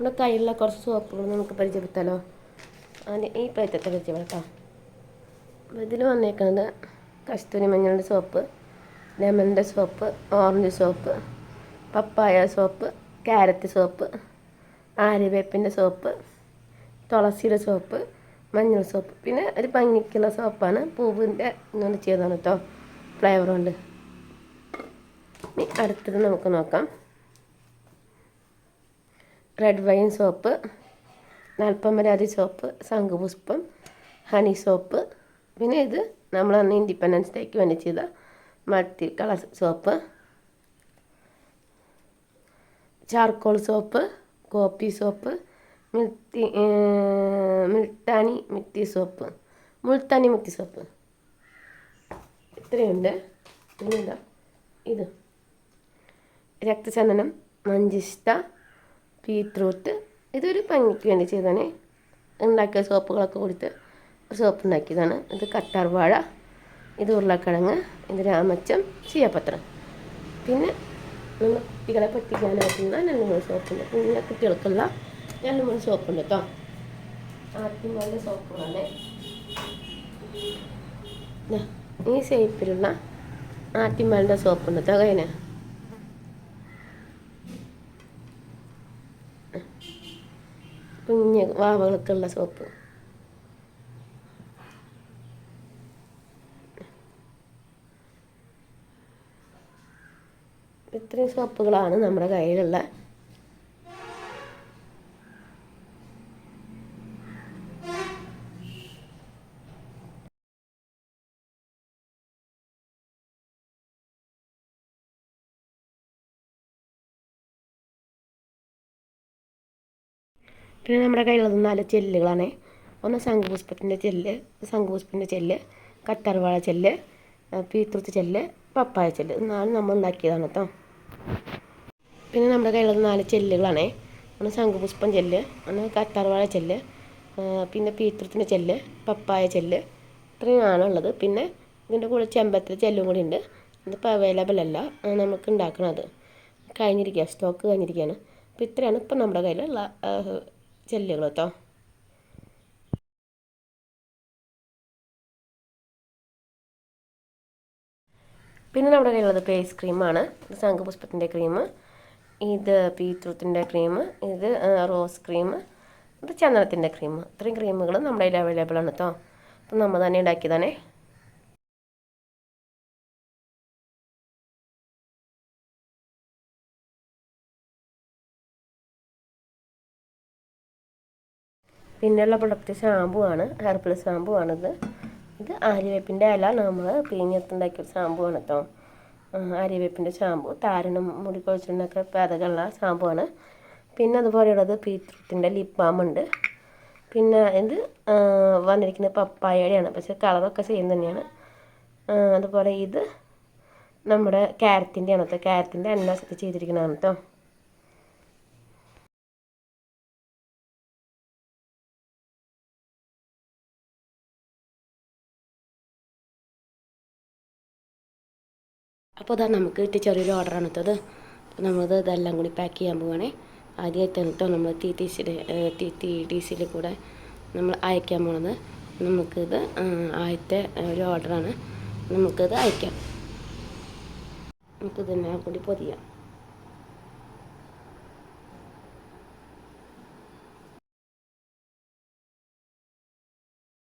നമ്മുടെ കയ്യിലുള്ള കുറച്ച് സോപ്പുകൾ നമുക്ക് പരിചയപ്പെടുത്താലോ? അതിന് ഈ പ്ലേറ്റത്തെ പരിചയപ്പെടുത്താം അപ്പോൾ ഇതിൽ വന്നേക്കുന്നത് കസ്തൂരി മഞ്ഞളുടെ soap ലെമണിന്റെ soap orange soap papaya soap carrot soap ആര്യവേപ്പിന്റെ soap തുളസിയുടെ സോപ്പ് മഞ്ഞൾ സോപ്പ്. പിന്നെ ഒരു ഭംഗിക്കുള്ള സോപ്പാണ് പൂവിന്റെ ഇങ്ങനെ ചെയ്തതാണ് കേട്ടോ. ഫ്ലേവർ കൊണ്ട്. ഇനി അടുത്തത് നമുക്ക് നോക്കാം. റെഡ് വൈൻ സോപ്പ് നാൽപ്പമരാതി സോപ്പ് ശംഖുപുഷ്പം ഹണി സോപ്പ് പിന്നെ ഇത് നമ്മൾ അന്ന് ഇൻഡിപെൻഡൻസ് ഡേക്ക് വേണ്ടി ചെയ്ത multi colour soap charcoal soap coffee soap മിൽത്തി മിൽട്ടാനി mitti soap Multani mitti soap ഇത്രയുണ്ട്. പിന്നെന്താ? ഇത്. രക്തചന്ദനം മഞ്ചിഷ്ട ബീറ്റ്റൂട്ട്. ഇതൊരു ഭംഗിക്ക് വേണ്ടി ചെയ്താണ് ഉണ്ടാക്കിയ സോപ്പുകളൊക്കെ കൊടുത്ത് സോപ്പ് ഉണ്ടാക്കിയതാണ് ഇത് കറ്റാർവാഴ ഇത് ഉരുളക്കിഴങ്ങ് ഇത് രാമച്ചം ചീയപ്പത്രം പിന്നെ നമ്മൾ കുട്ടികളെ പറ്റിക്കാനായിട്ടുള്ള രണ്ട് മൂന്ന് സോപ്പുണ്ട്. പിന്നെ കുട്ടികൾക്കുള്ള രണ്ട് മൂന്ന് സോപ്പുണ്ട് കേട്ടോ. ആദ്യമായ സോപ്പുകളാണ്. ഈ ഷേപ്പിലുള്ള ആറ്റിമാലിന്റെ സോപ്പുണ്ട് കേട്ടോ കുഞ്ഞ് വാവകൾക്കുള്ള സോപ്പ്. ഇത്രയും സോപ്പുകളാണ് നമ്മുടെ കയ്യിലുള്ള പിന്നെ നമ്മുടെ കയ്യിലുള്ളത് നാല് ചെല്ലുകളാണ്. ഒന്ന് ശംഖുപുഷ്പത്തിന്റെ ചെല്ല് ശംഖുപുഷ്പത്തിന്റെ ചെല്ല് കറ്റാർവാഴ ചെല്ല് പീത്തൃത്ത് ചെല്ല് പപ്പായ ചെല്ല്. നാല് നമ്മൾ ഉണ്ടാക്കിയതാണ് കേട്ടോ പിന്നെ നമ്മുടെ കയ്യിലുള്ളത് നാല് ചെല്ലുകളാണ്. ഒന്ന് ശംഖുപുഷ്പം ചെല്ല് ഒന്ന് കറ്റാർവാഴ ചെല്ല് പിന്നെ പീത്തൃത്തിന്റെ ചെല്ല് പപ്പായ ചെല്ല്. ഇത്രയുമാണ് ഉള്ളത്. പിന്നെ ഇതിന്റെ കൂടെ ചെമ്പത്തിന്റെ ചെല്ലും കൂടി ഉണ്ട്. ഇതിപ്പോൾ അവൈലബിൾ അല്ല. നമുക്ക് ഉണ്ടാക്കണത് കഴിഞ്ഞിരിക്കുക. സ്റ്റോക്ക് കഴിഞ്ഞിരിക്കുകയാണ്. അപ്പോൾ ഇത്രയാണ് ഇപ്പം നമ്മുടെ കയ്യിലുള്ള ചെല്ലുകൾ കേട്ടോ പിന്നെ നമ്മുടെ കയ്യിലുള്ളത് ഫേസ് ക്രീമാണ് ശംഖുപുഷ്പത്തിന്റെ ക്രീം ഇത് പീത്രൂത്തിന്റെ ക്രീം ഇത് റോസ് ക്രീം ഇത് ചന്ദനത്തിന്റെ ക്രീം ഇത്രയും ക്രീമുകൾ നമ്മുടെ കയ്യിൽ അവൈലബിൾ ആണ് കേട്ടോ അപ്പം നമ്മൾ തന്നെ ഉണ്ടാക്കിയതാണേ. പിന്നെയുള്ള പ്രൊഡക്റ്റ് ഷാമ്പു ആണ്. ഹെയർ പ്ലസ് ഷാമ്പു ആണിത്. ഇത് ആര്യവേപ്പിന്റെ അല്ല നമ്മൾ പിഴിഞ്ഞെടുത്തുണ്ടാക്കിയ ഷാമ്പു ആണ് കേട്ടോ ആര്യവേപ്പിന്റെ ഷാമ്പു താരനും മുടി കൊഴിച്ചിലിനൊക്കെ പേതകളുള്ള ഷാമ്പു ആണ്. പിന്നെ അതുപോലെയുള്ളത് ബീറ്റ്റൂട്ടിന്റെ ലിപ് ബാം ഉണ്ട്. പിന്നെ ഇത് വന്നിരിക്കുന്നത് പപ്പായയുടെയാണ്. പക്ഷേ കളറൊക്കെ സെയിം തന്നെയാണ്. അതുപോലെ ഇത് നമ്മുടെ ക്യാരറ്റിന്റെ ആണ് കേട്ടോ ക്യാരറ്റിന്റെ എണ്ണ ചെയ്തിരിക്കുന്നതാണ് കേട്ടോ അപ്പോൾ അതാ നമുക്ക് കിട്ടിയ ചെറിയൊരു ഓർഡറാണ് കേട്ടത് അപ്പോൾ നമ്മളത് ഇതെല്ലാം കൂടി പാക്ക് ചെയ്യാൻ പോവുകയാണേ ആദ്യമായിട്ടാണ് കേട്ടോ നമ്മൾ ടി ടി സിയുടെ ടി ടി ടി സിയിൽ കൂടെ നമ്മൾ അയക്കാൻ പോണത്. നമുക്കിത് ആദ്യത്തെ ഒരു ഓർഡറാണ് നമുക്കിത് അയക്കാം. നമുക്കിതെല്ലാം കൂടി പൊതിയാം.